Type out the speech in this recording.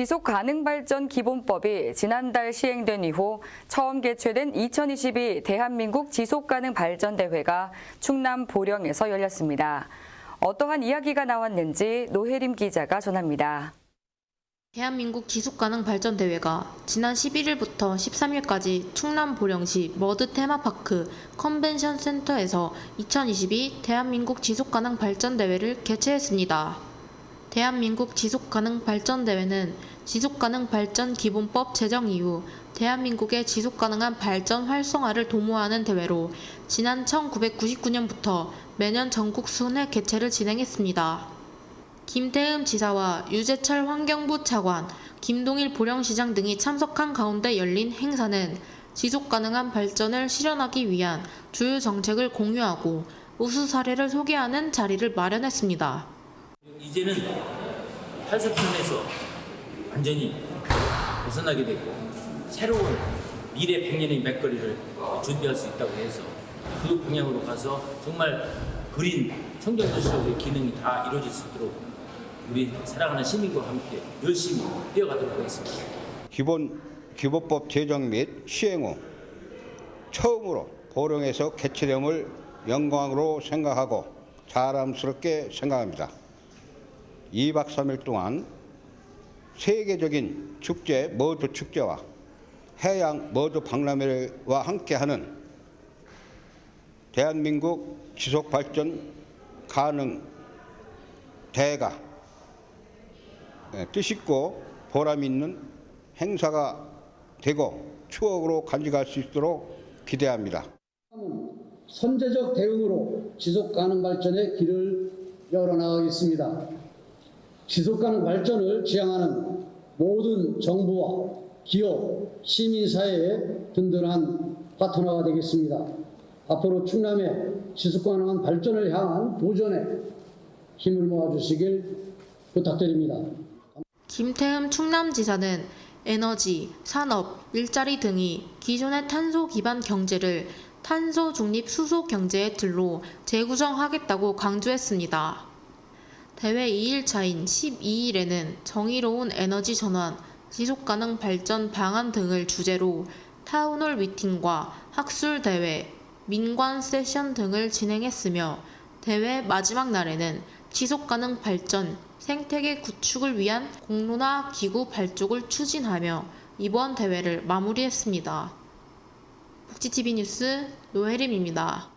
지속 가능 발전 기본법이 지난달 시행된 이후 처음 개최된 2022 대한민국 지속 가능 발전 대회가 충남 보령에서 열렸습니다. 어떠한 이야기가 나왔는지 노혜림 기자가 전합니다. 대한민국 지속가능 발전 대회가 지난 11일부터 13일까지 충남 보령시 머드 테마파크 컨벤션 센터에서 2022 대한민국 지속가능 발전 대회를 개최했습니다. 대한민국 지속가능 발전 대회는 지속가능 발전 기본법 제정 이후 대한민국의 지속가능한 발전 활성화를 도모하는 대회로 지난 1999년부터 매년 전국 순회 개최를 진행했습니다. 김태흠 지사와 유재철 환경부 차관, 김동일 보령시장 등이 참석한 가운데 열린 행사는 지속 가능한 발전을 실현하기 위한 주요 정책을 공유하고 우수 사례를 소개하는 자리를 마련했습니다. 이제는 탈수편에서 완전히 벗어나게 되고 새로운 미래 100년의 맥거리를 준비할 수 있다고 해서 그 방향으로 가서 정말 그린 청정도시의 기능이 다 이루어질 수 있도록 우리 사랑하는 시민과 함께 열심히 뛰어가도록 하겠습니다. 기본 기본법 제정 및 시행 후 처음으로 보령에서 개최됨을 영광으로 생각하고 자랑스럽게 생각합니다. 2박 3일 동안 세계적인 축제 머드 축제와 해양 머드 박람회와 함께하는 대한민국 지속 발전 가능 대가 예, 뜻있고 보람 있는 행사가 되고 추억으로 간직할 수 있도록 기대합니다. 선제적 대응으로 지속 가능 발전의 길을 열어나가겠습니다. 지속 가능 발전을 지향하는 모든 정부와 기업, 시민사회의 든든한 파트너가 되겠습니다. 앞으로 충남의 지속 가능한 발전을 향한 도전에 힘을 모아주시길 부탁드립니다. 김태흠 충남지사는 에너지, 산업, 일자리 등이 기존의 탄소 기반 경제를 탄소 중립 수소 경제의 틀로 재구성하겠다고 강조했습니다. 대회 2일차인 12일에는 정의로운 에너지 전환, 지속 가능 발전 방안 등을 주제로 타운홀 미팅과 학술 대회, 민관 세션 등을 진행했으며 대회 마지막 날에는 지속 가능 발전, 생태계 구축을 위한 공론화 기구 발족을 추진하며 이번 대회를 마무리했습니다. 복지TV 뉴스 노혜림입니다.